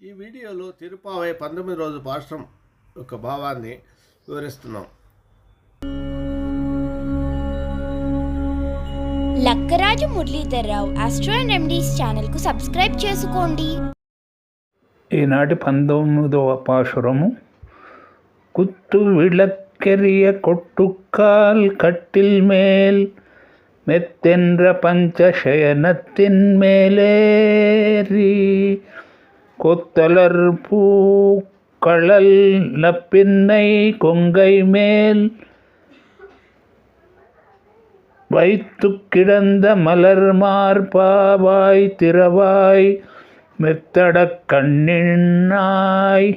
ఈ వీడియోలో తిరుపావై పంతొమ్మిది రోజు పాశ్రం యొక్క భావాన్ని వివరిస్తున్నాం Lakkaraju Muralidhar Rao astro and remedies ఛానల్కు సబ్స్క్రైబ్ చేసుకోండి ఈనాటి పంతొమ్మిదవ పాశురము குத்து விளக்கெரிய கொட்டுக்கால் கட்டில் மேல் மெத்தென்ற பஞ்சசயனத்தின் மேலேறி கொத்தலர் பூக்களல் நப்பின்னை கொங்கை மேல் வைத்து கிடந்த மலர் மார்பாவாய் திறவாய் மெத்தடக் கண்ணின்னாய்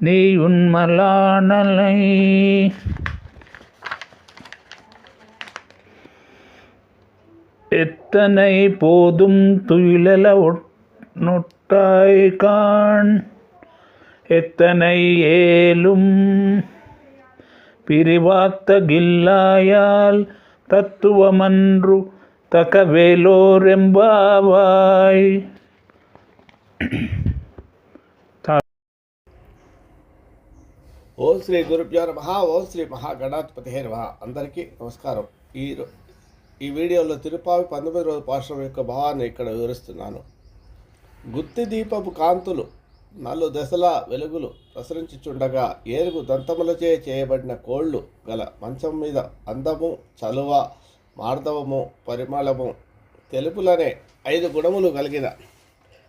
நீ உன்மலானலை எத்தனை போதும் துயிலல நொட்டாய் காண் எத்தனை ஏலும் பிரிவாத்த கில்லாயால் தத்துவமன்று தகவேலோரெம்பாவாய் ఓం శ్రీ గురుభ్యో నమ ఓం శ్రీ మహాగణాధిపతి హే నమ అందరికీ నమస్కారం ఈ రో- ఈ వీడియోలో తిరుపావి పంతొమ్మిది రోజు పాశ్రం యొక్క భావాన్ని ఇక్కడ వివరిస్తున్నాను గుత్తి దీపపు కాంతులు నలు దశల వెలుగులు ప్రసరించుచుండగా ఏనుగు దంతములచే చేయబడిన కోళ్ళు గల మంచం మీద అందము చలువ మార్దవము పరిమళము తెలుపులనే ఐదు గుణములు కలిగిన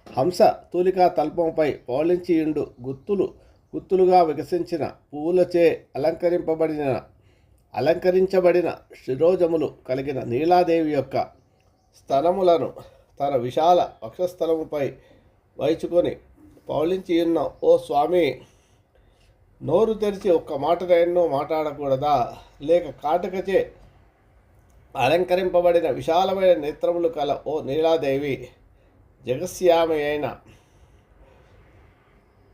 హంస తూలికా తల్పంపై పౌళించియుండు గుత్తులు గుత్తులుగా వికసించిన పువ్వులచే అలంకరింపబడిన అలంకరించబడిన శిరోజములు కలిగిన నీలాదేవి యొక్క స్తనములను తన విశాల వక్షస్థలముపై వైచుకొని ఉన్న ఓ స్వామి నోరు తెరిచి ఒక్క మాటనెన్నో మాట్లాడకూడదా? లేక కాటుకచే అలంకరింపబడిన విశాలమైన నేత్రములు కల ఓ నీలాదేవి జగశ్యామి అయిన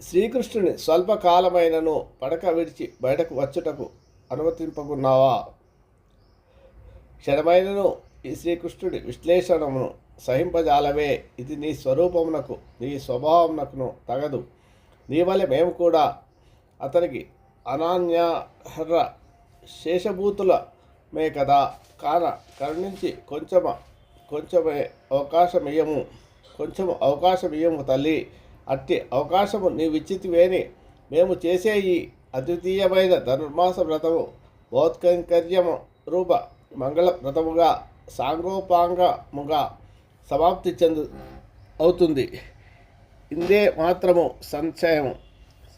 శ్రీకృష్ణుని స్వల్పకాలమైనను పడక విడిచి బయటకు వచ్చుటకు అనుమతింపకున్నావా? క్షణమైనను ఈ శ్రీకృష్ణుడి విశ్లేషణమును సహింపజాలవే. ఇది నీ స్వరూపమునకు నీ స్వభావమునకును తగదు. నీ వలె మేము కూడా అతనికి అనాన్యర శేషభూతుల మే కదా. కాన కరుణించి కొంచెమ కొంచెమే అవకాశం ఇయ్యము కొంచెం అవకాశం ఇయ్యము తల్లి. అట్టి అవకాశము నీవిచ్చితివేని మేము చేసే ఈ అద్వితీయమైన ధనుర్మాస వ్రతము బోత్కైంకర్యము రూప మంగళ వ్రతముగా సాంగోపాంగముగా సమాప్తి చెందు అవుతుంది. ఇందే మాత్రము సంశయము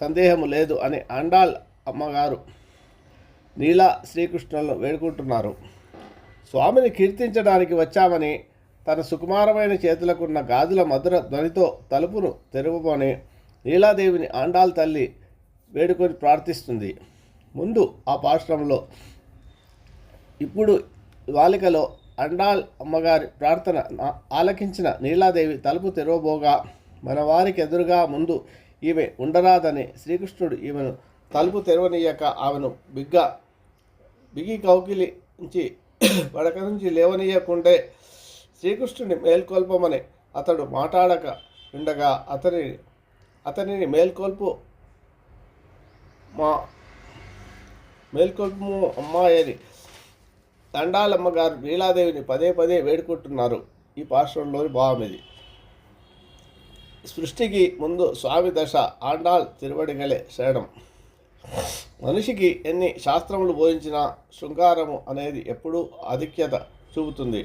సందేహము లేదు అని అండాల్ అమ్మగారు నీలా శ్రీకృష్ణులను వేడుకుంటున్నారు. స్వామిని కీర్తించడానికి వచ్చామని తన సుకుమారమైన చేతులకున్న గాజుల మధుర ధ్వనితో తలుపును తెరవమని నీలాదేవిని ఆండాల్ తల్లి వేడుకొని ప్రార్థిస్తుంది. ముందు ఆ పాశ్రంలో ఇప్పుడు బాలికలో అండాల్ అమ్మగారి ప్రార్థన ఆలకించిన నీలాదేవి తలుపు తెరవబోగా మన వారికి ఎదురుగా ముందు ఈమె ఉండరాదని శ్రీకృష్ణుడు ఈమెను తలుపు తెరవనీయక ఆమెను బిగ్గా బిగి కౌకిలి నుంచి పడక నుంచి లేవనీయకుండే శ్రీకృష్ణుని మేల్కొల్పమని అతడు మాట్లాడక ఉండగా అతని అతనిని మేల్కొల్పు మా మేల్కొల్పు అమ్మాయని దండాలమ్మ గారు పదే పదే వేడుకుంటున్నారు. ఈ పాశ్వంలోని భావం ఇది. సృష్టికి ముందు స్వామి దశ ఆండాల్ తిరువడిగలే శరణం. మనిషికి ఎన్ని శాస్త్రములు బోధించినా శృంగారము అనేది ఎప్పుడూ ఆధిక్యత చూపుతుంది.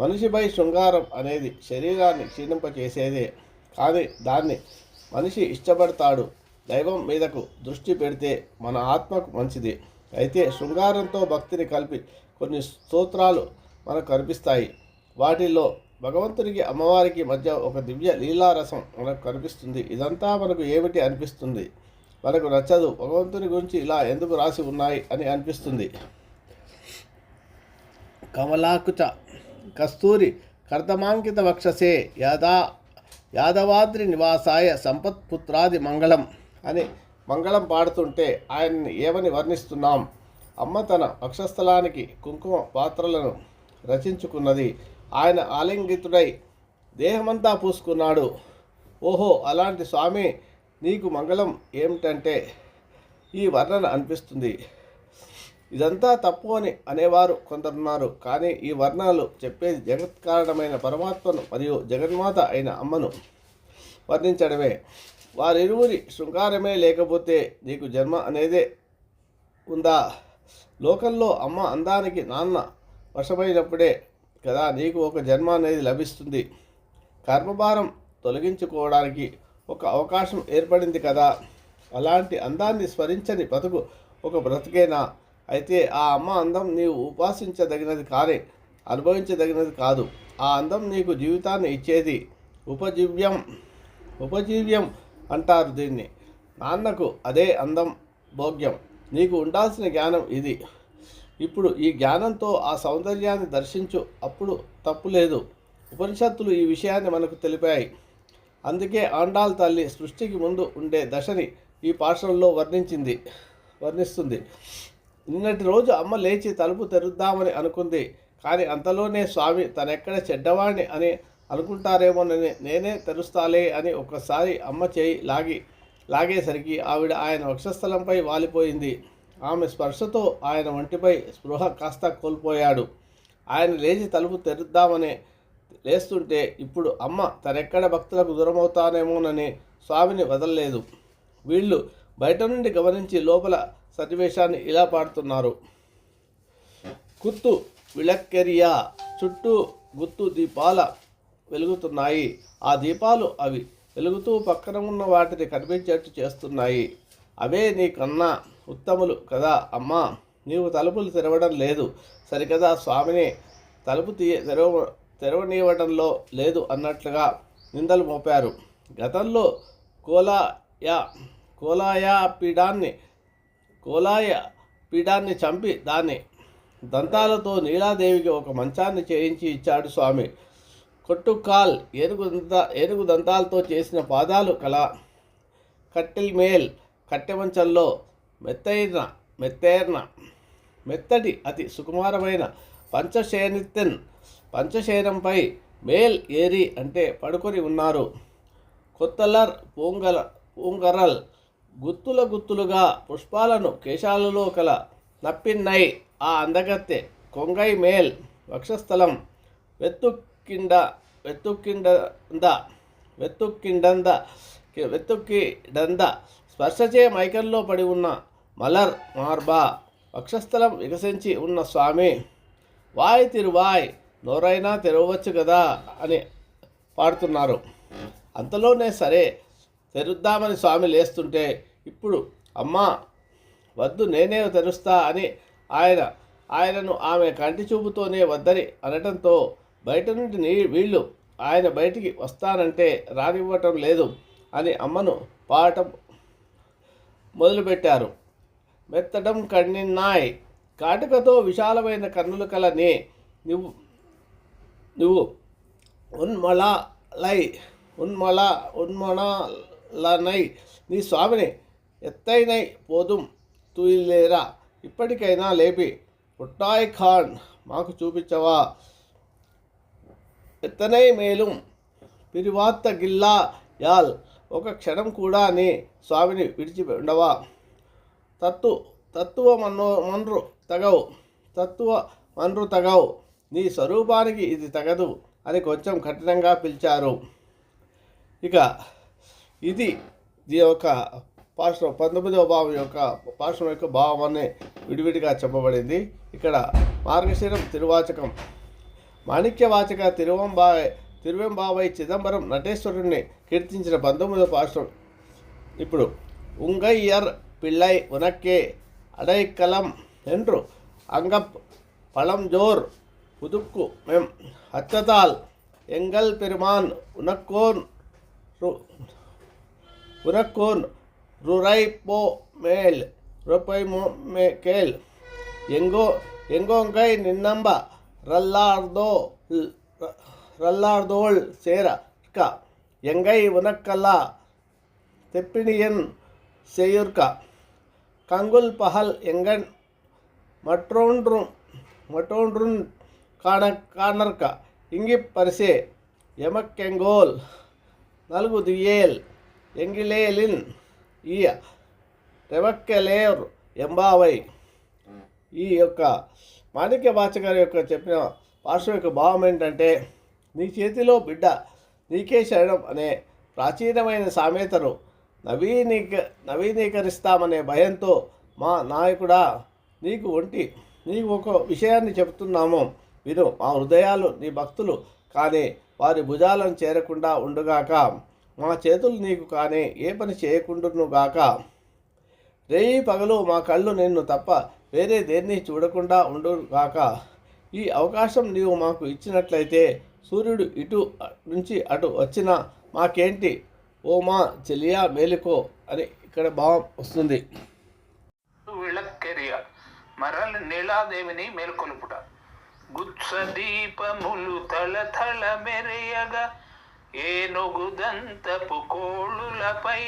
మనిషిపై శృంగారం అనేది శరీరాన్ని క్షీణింపచేసేదే. కానీ దాన్ని మనిషి ఇష్టపడతాడు. దైవం మీదకు దృష్టి పెడితే మన ఆత్మకు మంచిది. అయితే శృంగారంతో భక్తిని కలిపి కొన్ని స్తోత్రాలు మనకు కనిపిస్తాయి వాటిల్లో భగవంతునికి అమ్మవారికి మధ్య ఒక దివ్య లీలారసం మనకు కనిపిస్తుంది. ఇదంతా మనకు ఏమిటి అనిపిస్తుంది? మనకు నచ్చదు. భగవంతుని గురించి ఇలా ఎందుకు రాసి ఉన్నాయి అని అనిపిస్తుంది. కమలాకుచ కస్తూరి కర్తమాంకిత వక్షసే యాదా యాదవాద్రి నివాసాయ సంపత్పుత్రాది మంగళం అని మంగళం పాడుతుంటే ఆయన్ని ఏమని వర్ణిస్తున్నాం? అమ్మ తన వక్షస్థలానికి కుంకుమ పాత్రలను రచించుకున్నది. ఆయన ఆలింగితుడై దేహమంతా పూసుకున్నాడు. ఓహో అలాంటి స్వామి నీకు మంగళం ఏమిటంటే ఈ వర్ణన అనిపిస్తుంది. ఇదంతా తప్పు అని అనేవారు కొందరున్నారు. కానీ ఈ వర్ణాలు చెప్పేది జగత్ కారణమైన పరమాత్మను మరియు జగన్మాత అయిన అమ్మను వర్ణించడమే. వారిరువురి శృంగారమే లేకపోతే నీకు జన్మ అనేదే ఉందా? లోకంలో అమ్మ అందానికి నాన్న వశమైనప్పుడే కదా నీకు ఒక జన్మ అనేది లభిస్తుంది. కర్మభారం తొలగించుకోవడానికి ఒక అవకాశం ఏర్పడింది కదా. అలాంటి అందాన్ని స్మరించని బతుకు ఒక బ్రతికేనా? అయితే ఆ అమ్మ అందం నీవు ఉపాసించదగినది కానే అనుభవించదగినది కాదు. ఆ అందం నీకు జీవితాన్ని ఇచ్చేది. ఉపజీవ్యం ఉపజీవ్యం అంటారు దీన్ని. నాన్నకు అదే అందం భోగ్యం. నీకు ఉండాల్సిన జ్ఞానం ఇది. ఇప్పుడు ఈ జ్ఞానంతో ఆ సౌందర్యాన్ని దర్శించు అప్పుడు తప్పు లేదు. ఉపనిషత్తులు ఈ విషయాన్ని మనకు తెలిపాయి. అందుకే ఆండాల్ తల్లి సృష్టికి ముందు ఉండే దశని ఈ పాఠంలో వర్ణించింది వర్ణిస్తుంది. నిన్నటి రోజు అమ్మ లేచి తలుపు తెరుద్దామని అనుకుంది కానీ అంతలోనే స్వామి తనెక్కడ చెడ్డవాణ్ణి అని అనుకుంటారేమోనని నేనే తెరుస్తాలే అని ఒక్కసారి అమ్మ చేయి లాగి లాగేసరికి ఆవిడ ఆయన వక్షస్థలంపై వాలిపోయింది. ఆమె స్పర్శతో ఆయన ఒంటిపై స్పృహ కాస్త కోల్పోయాడు. ఆయన లేచి తలుపు తెరుద్దామని లేస్తుంటే ఇప్పుడు అమ్మ తనెక్కడ భక్తులకు దూరమవుతానేమోనని స్వామిని వదలలేదు. వీళ్ళు బయట నుండి గమనించి లోపల సన్నివేశాన్ని ఇలా పాడుతున్నారు. కుత్తు విళక్కెరియా చుట్టూ గుత్తు దీపాల వెలుగుతున్నాయి. ఆ దీపాలు అవి వెలుగుతూ పక్కన ఉన్న వాటిని కనిపించేట్టు చేస్తున్నాయి. అవే నీ కన్నా ఉత్తములు కదా అమ్మా! నీవు తలుపులు తెరవడం లేదు. సరికదా స్వామిని తలుపు తీయ తెరవ తెరవనివ్వడంలో లేదు అన్నట్లుగా నిందలు మోపారు. గతంలో కోలాయ కోలాయా పీడాన్ని కోలాయ పీడాన్ని చంపి దాన్ని దంతాలతో నీలాదేవికి ఒక మంచాన్ని చేయించి ఇచ్చాడు స్వామి. కొట్టుకాల్ ఏనుగు దంత దంతాలతో చేసిన పాదాలు కల కట్టెల్ మేల్ కట్టెమంచంలో మెత్తైన మెత్తైన మెత్తటి అతి సుకుమారమైన పంచశయనిత్తెన్ పంచశేనంపై మేల్ ఏరి అంటే పడుకొని ఉన్నారు. కొత్తలర్ పూంగల పూంగరల్ గుత్తుల గుత్తులుగా పుష్పాలను కేశాలలో కల నప్పిన్నై ఆ అందగత్తె కొంగై మేల్ వక్షస్థలం వెత్తుక్కిండ వెత్తుక్కిండంద వెత్తుక్కిండంద వెత్తుక్కిడంద. స్పర్శచే మైకంలో పడి ఉన్న మలర్ మార్బా వక్షస్థలం వికసించి ఉన్న స్వామి వాయ్ తిరువాయ్ నోరైనా తెరవచ్చు కదా అని పాడుతున్నారు. అంతలోనే సరే తెరుద్దామని స్వామి లేస్తుంటే ఇప్పుడు అమ్మా వద్దు నేనే తెరుస్తా అని ఆయన ఆయనను ఆమె కంటి చూపుతోనే వద్దని అనటంతో బయట నుండి నీ వీళ్ళు ఆయన బయటికి వస్తానంటే రానివ్వటం లేదు అని అమ్మను పాడటం మొదలుపెట్టారు. మెత్తడం కన్నిన్నాయ్. కాటుకతో విశాలమైన కన్నులు కల నీ నువ్వు నువ్వు ఉన్మలై ఉన్మల ఉన్మలనై నీ స్వామిని ఎత్తైనై పోదుం తూయిలేరా? ఇప్పటికైనా లేపి పుట్టాయ్ ఖాన్ మాకు చూపించవా? ఎత్తనై మేలుం. పిరివాత్త గిల్లా యాల్. ఒక క్షణం కూడా నీ స్వామిని విడిచి ఉండవా? తత్తు తత్వ మన్నో మన్రు తగవు. తత్వ మన్రు తగవు. నీ స్వరూపానికి ఇది తగదు అని కొంచెం కఠినంగా పిలిచారు. ఇక ఇది దీని యొక్క పాశ్రం పంతొమ్మిదవ భావం యొక్క పాశ్వం యొక్క భావం అనే విడివిడిగా చెప్పబడింది. ఇక్కడ మార్గశీరం తిరువాచకం. మాణిక్యవాచక తిరువంబాయ్ తిరువెంబావై చిదంబరం నటేశ్వరుణ్ణి కీర్తించిన పంతొమ్మిదవ పాశ్రం ఇప్పుడు உங்கையர் பிள்ளை உனக்கே அடைக்கலம் என்று அங்கப் பழஞ்சோர் புதுக்கு மெம் அச்சதால் எங்கள் பெருமான் உனக்கோன் ரு- உனக்கோன் ருரை போ மேல் ருப்பை மோ மே கேள் எங்கோ எங்கோங்கை நின்னம்ப ரல்லார்தோ ல்- ர- ரல்லார்தோள் சேர க எங்கை உனக்கல்லா தெப்பினியன் செய்யுர்கா கங்குல் பகல் எங்கன் மற்றொன்றும் மற்றொன்றும் காண காணற்கா இங்கி பரிசே எமக்கெங்கோல் నలుగు దియేల్ ఎంగిలేలిన్ ఈయ రెవక్కలేర్ ఎంబావై ఈ యొక్క మాణిక్య బాచ గారి యొక్క చెప్పిన పార్శ్వ యొక్క భావం ఏంటంటే నీ చేతిలో బిడ్డ నీకే శరణం అనే ప్రాచీనమైన సామెతను నవీనీక నవీనీకరిస్తామనే భయంతో మా నాయకుడా నీకు ఒంటి నీకు ఒక విషయాన్ని చెప్తున్నాము విను మా హృదయాలు నీ భక్తులు కానీ వారి భుజాలను చేరకుండా ఉండుగాక. మా చేతులు నీకు కానీ ఏ పని చేయకుండును రేయి పగలు మా కళ్ళు నిన్ను తప్ప వేరే దేన్ని చూడకుండా ఉండుగాక ఈ అవకాశం నీవు మాకు ఇచ్చినట్లయితే సూర్యుడు ఇటు నుంచి అటు వచ్చినా మాకేంటి? ఓ మా చెలియా మేలుకో అని ఇక్కడ భావం వస్తుంది. విళక్కెరియ మరల నీలాదేవిని మేల్కొలుపుట. గుత్స దీపములు తళతళ మెరియగా. ఏనుగుదంతపు కోళులపై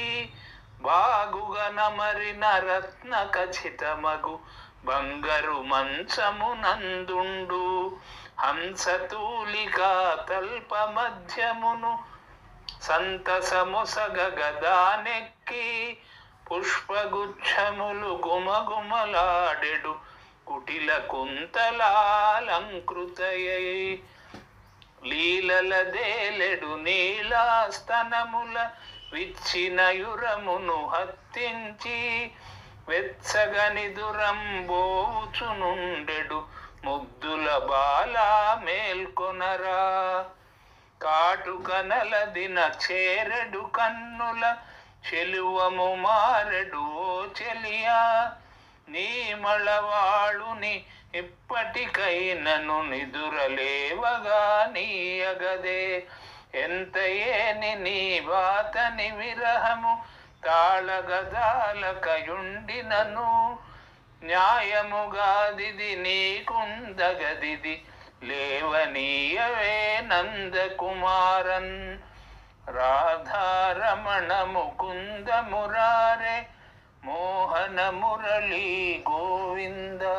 బాగుగా నమరిన రత్న ఖచ్చితమగు. బంగరు మంచము నందుండు హంసతూలికా తల్ప మధ్యమును సంతసముసగదానెక్కి పుష్పగుచ్ఛములు గుమగుమలాడెడు కుటిల కుంతలాలంకృతయై. లీలల దేలెడు నీలాస్తనముల విచ్చినయురమును హత్తించి వెచ్చగని దురంబోచునుండెడు ముగ్ధుల బాల మేల్కొనరా. కాటుక నలదిన చేరడు కన్నుల చెలువము మారెడు ఓ చెలియా. నీ మళవాళుని ఇప్పటికైనను నిదురలేవగా నీయగదే ఎంత ఏని నీ బాతని విరహము తాళగదాలకయుండినను. న్యాయముగాదిది నీకుందగదిది లేవనీయవే నందకుమారన్. రాధారమణ ముకుంద మురారే మోహన మురళీ గోవిందా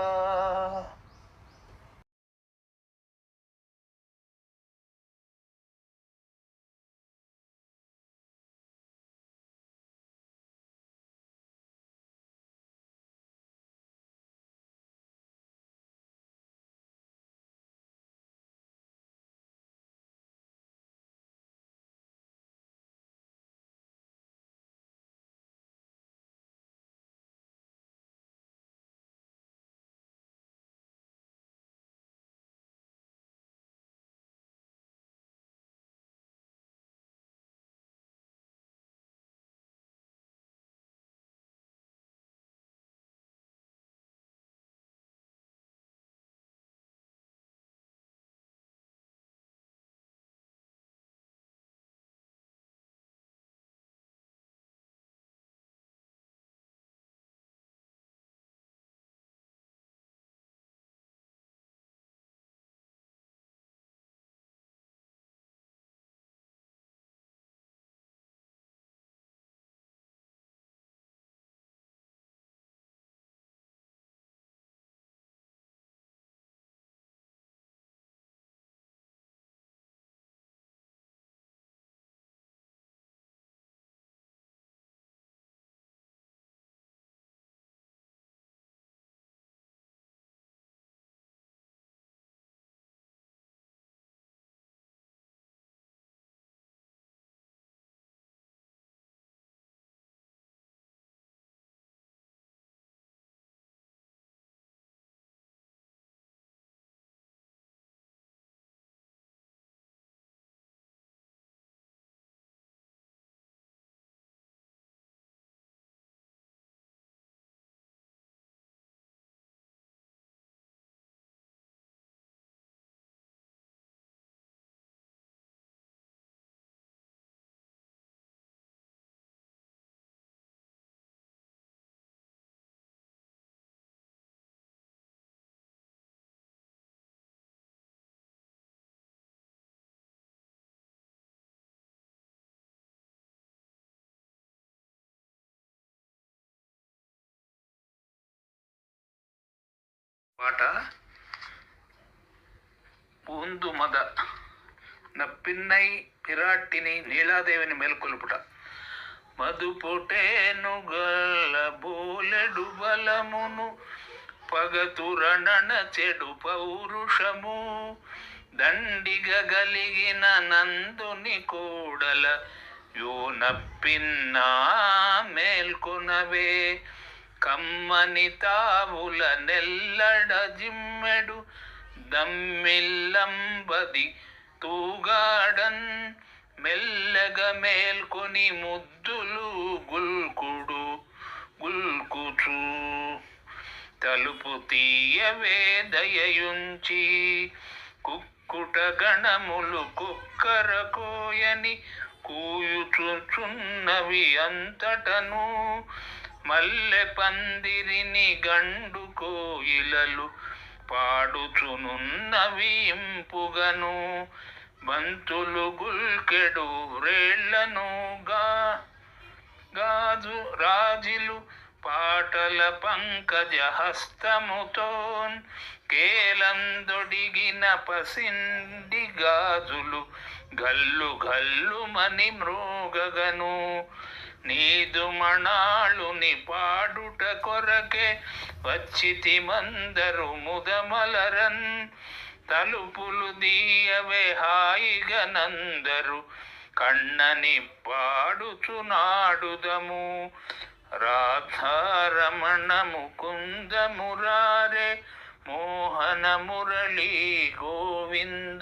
పాట? పూందు మద. నప్పిన్నై పిరాట్టిని నీలాదేవిని మేల్కొలుపుట. మధుపుటేను గల్ల బోలెడు బలమును పగతురణన చెడు పౌరుషము. దండిగలిగిన నందుని కూడల యోనప్పిన్నా మేల్కొనవే. కమ్మని తావుల నెల్లడ జిమ్మెడు దమ్మిల్లంబది తూగాడన్ మెల్లగ మేల్కొని ముద్దులు గుల్కుడు గుల్కుచు. తలుపు తీయవే దయయుంచి కుక్కుట గణములు కుక్కర కోయని కూయుచుచున్నవి అంతటను మల్లె పందిరిని గండు కోయిలలు పాడుచునున్నవి ఇంపుగను బంతులు గుల్కెడు రేళ్ళనుగా గాజు రాజిలు పాటల పంకజ హస్తముతోన్ కేలందొడిగిన పసిండి గాజులు గల్లు గల్లు మని మృగగను నీదు మణాళుని పాడుట కొరకే వచ్చితి మందరు ముదమలరన్. తలుపులు దీయవే హాయిగనందరు కన్నని పాడుచునాడుదము. రాధారమణ ముకుంద మురారే మోహన మురళీ గోవింద.